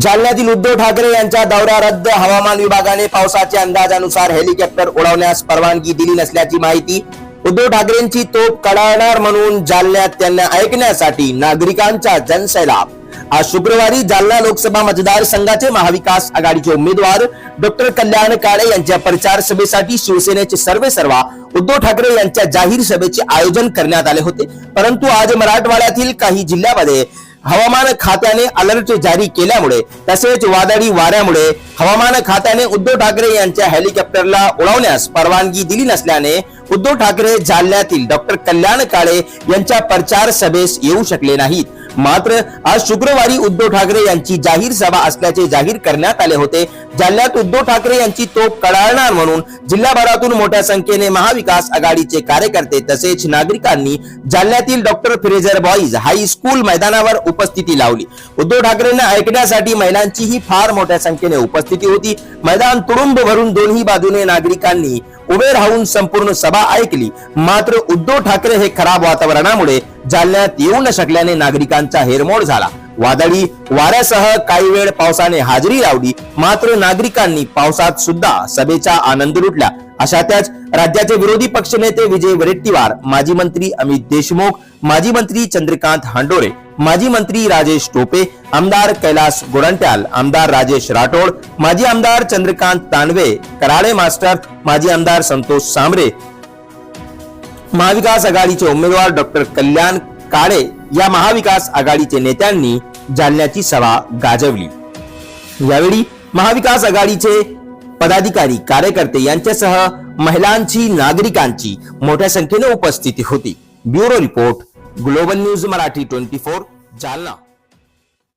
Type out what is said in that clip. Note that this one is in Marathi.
जालन्यातील उद्धव ठाकरे यांचा दौरा रद्द हवामान विभागाने पावसाच्या अंदाजानुसार हेलिकॉप्टर उडवण्यास परवानगी दिली नसल्याची माहिती उद्धव ठाकरेंची तोप कडाळणार म्हणून जालन्यात त्यांना ऐकण्यासाठी नागरिकांचा जनसैलाब. आज शुक्रवारी जालना लोकसभा मतदारसंघाचे महाविकास आघाडीचे उमेदवार डॉक्टर कल्याण काळे यांच्या प्रचार सभेसाठी शिवसेनेचे सर्वे सर्वा उद्धव ठाकरे यांच्या जाहीर सभेचे आयोजन करण्यात आले होते. परंतु आज मराठवाड्यातील काही जिल्ह्यामध्ये हवामान खात्याने अलर्ट जारी केल्यामुळे तसेच वादळी वाऱ्यामुळे हवामान खात्याने उद्धव ठाकरे यांच्या हेलिकॉप्टरला उडवण्यास परवानगी दिली नसल्याने उद्धव ठाकरे जालन्यातील डॉक्टर कल्याण काळे यांच्या प्रचार सभेस येऊ शकले नाहीत. मात्र आज शुक्रवारी उद्धव ठाकरे यांची जाहीर सभा असल्याचे जाहीर करण्यात आले होते. जालन्यात उद्धव ठाकरे यांची तोप कडाळणार म्हणून जिल्हाभरातून मोठ्या संख्येने महाविकास आघाडीचे कार्यकर्ते तसेच नागरिकांनी जालन्यातील doctor Fraser boys high school मैदानावर उपस्थिती लावली. उद्धव ठाकरेंना ऐकण्यासाठी महिलांचीही फार मोठ्या संख्येने उपस्थिती होती. मैदान तुडुंब भरून दोन्ही बाजूने नागरिकांनी उभे राहून संपूर्ण सभा ऐकली. मात्र उद्धव ठाकरे हे खराब वातावरणामुळे जालन्यात येऊ न शकल्याने नागरिकांचा हेरमोड झाला. वादळी वाऱ्यासह काही वेळ पावसाने हाजरी लावली. मात्र नागरिकांनी पावसात सुद्धा सभेचा आनंद लुटला. अशा त्याच राज्याचे विरोधी पक्षनेते विजय वडेट्टीवार माजी मंत्री अमित देशमुख माजी मंत्री चंद्रकांत हांडोरे माजी मंत्री राजेश टोपे आमदार कैलास गोरंट्याल आमदार राजेश राठोड माजी आमदार चंद्रकांत तांडवे कराळे मास्टर माजी आमदार संतोष सांबरे महाविकास आघाडीचे उमेदवार डॉक्टर कल्याण काळे या महाविकास आघाडीचे नेत्यांनी जालन्याची सभा गाजवली. यावेळी महाविकास आघाडीचे पदाधिकारी कार्यकर्ते यांच्यासह महिलांची नागरिकांची मोठ्या संख्येने उपस्थिती होती. Bureau report global news Marathi twenty four Jalna.